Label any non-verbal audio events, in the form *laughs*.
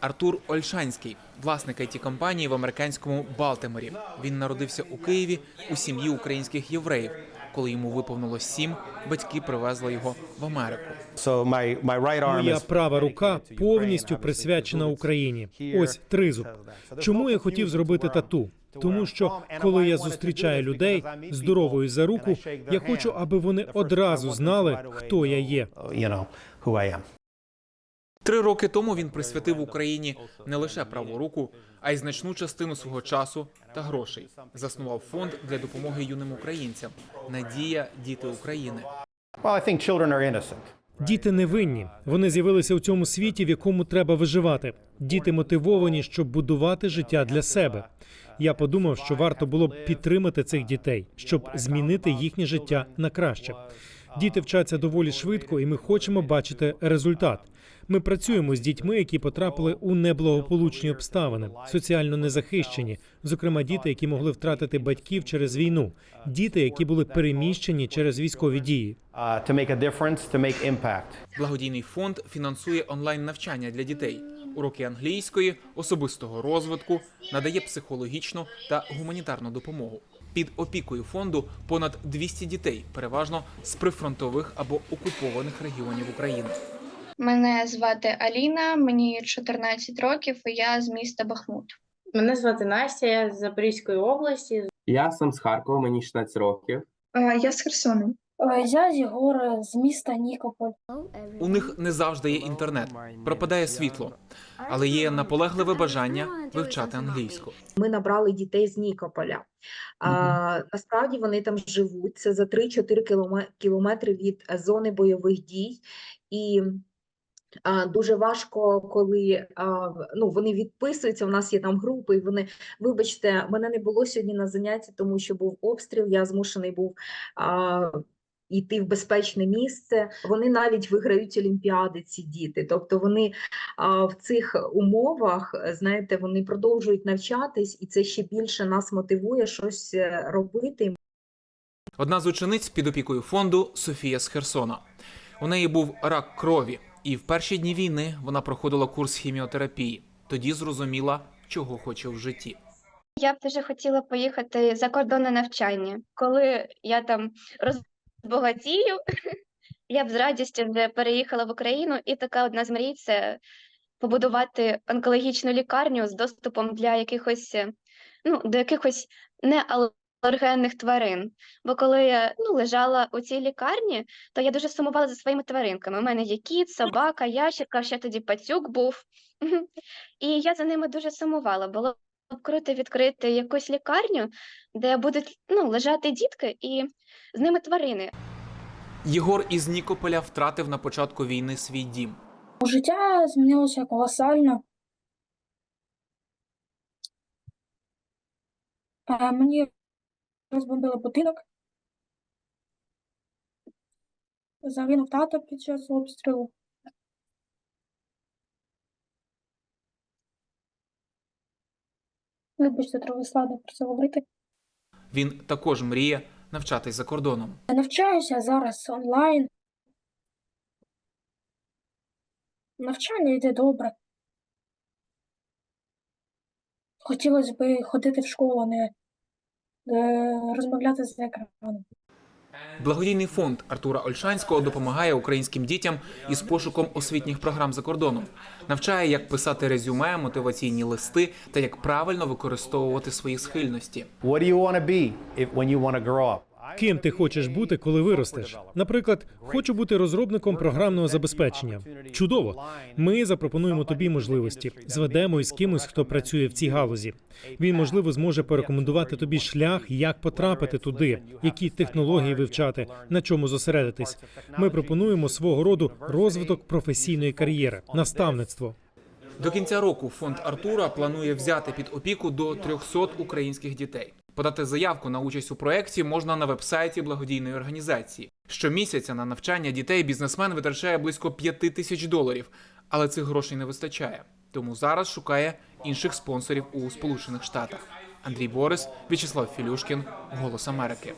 Артур Ольшанський, власник it компанії в американському Балтиморі. Він народився у Києві у сім'ї українських євреїв. Коли йому виповнилось сім, батьки привезли його в Америку. Моя права рука повністю присвячена Україні. Ось тризуб. Чому я хотів зробити тату? Тому що коли я зустрічаю людей здоровою за руку, я хочу, аби вони одразу знали, хто я є. Три роки тому він присвятив Україні не лише праву руку, а й значну частину свого часу та грошей. Заснував фонд для допомоги юним українцям. Надія діти України. Діти невинні. Вони з'явилися у цьому світі, в якому треба виживати. Діти мотивовані, щоб будувати життя для себе. Я подумав, що варто було б підтримати цих дітей, щоб змінити їхнє життя на краще. Діти вчаться доволі швидко, і ми хочемо бачити результат. Ми працюємо з дітьми, які потрапили у неблагополучні обставини, соціально незахищені, зокрема діти, які могли втратити батьків через війну, діти, які були переміщені через військові дії. Uh. Благодійний фонд фінансує онлайн навчання для дітей, уроки англійської, особистого розвитку, надає психологічну та гуманітарну допомогу. Під опікою фонду понад 200 дітей, переважно з прифронтових або окупованих регіонів України. Мене звати Аліна, мені 14 років, і я з міста Бахмут. Мене звати Настя, я з Запорізької області. Я сам з Харкова, мені 16 років. Я з Херсону. Е, Я Єгор з міста Нікополь. У них не завжди є інтернет, пропадає світло, але є наполегливе бажання вивчати англійську. Ми набрали дітей з Нікополя. А, насправді вони там живуть. Це за 3-4 кілометри від е, зони бойових дій. І дуже важко, коли ну, вони відписуються. У нас є там групи, і вони, вибачте, мене не було сьогодні на занятті, тому що був обстріл. Я змушений був. Йти в безпечне місце, вони навіть виграють олімпіади, ці діти. Тобто вони а, в цих умовах, е, знаєте, вони продовжують навчатись, і це ще більше нас мотивує щось е, робити. Одна з учениць під опікою фонду Софія з Херсона. У неї був рак крові, і в перші дні війни вона проходила курс хіміотерапії. Тоді зрозуміла, чого хоче в житті. Я б дуже хотіла поїхати за кордон на навчання. Коли я там розбагатію, *laughs* я б з радістю вже переїхала в Україну, і така одна з мрій це побудувати онкологічну лікарню з доступом для якихось, е, ну, до якихось неалергенних тварин. Бо коли я ну, лежала у цій лікарні, то я дуже сумувала за своїми тваринками. У мене є кіт, собака, ящерка, ще тоді пацюк був. *laughs* І я за ними дуже сумувала. Було б круто відкрити якусь лікарню, де будуть ну, лежати дітки і з ними тварини. Єгор із Нікополя втратив на початку війни свій дім. Життя змінилося колосально. Е, Мені розбомбили будинок. Загинув тато під час обстрілу. Вибачте, трохи складно про це говорити. Він також мріє навчатись за кордоном. Я навчаюся зараз онлайн. Навчання йде добре. Хотілося б ходити в школу, а не е, розмовляти з екраном. Благодійний фонд Артура Ольшанського допомагає українським дітям із пошуком освітніх програм за кордоном, навчає, як писати резюме, мотиваційні листи та як правильно використовувати свої схильності. What do you want to be when you want to grow up? Ким ти хочеш бути, коли виростеш? Наприклад, хочу бути розробником програмного забезпечення. Чудово. Ми запропонуємо тобі можливості, зведемо із кимось, хто працює в цій галузі. Він можливо зможе порекомендувати тобі шлях, як потрапити туди, які технології вивчати, на чому зосередитись. Ми пропонуємо свого роду розвиток професійної кар'єри, наставництво. До кінця року фонд Артура планує взяти під опіку до 300 українських дітей. Подати заявку на участь у проєкті можна на вебсайті благодійної організації. Щомісяця на навчання дітей бізнесмен витрачає близько 5 тисяч доларів, але цих грошей не вистачає. Тому зараз шукає інших спонсорів у Сполучених Штатах. Андрій Борис, В'ячеслав Філюшкін, Голос Америки.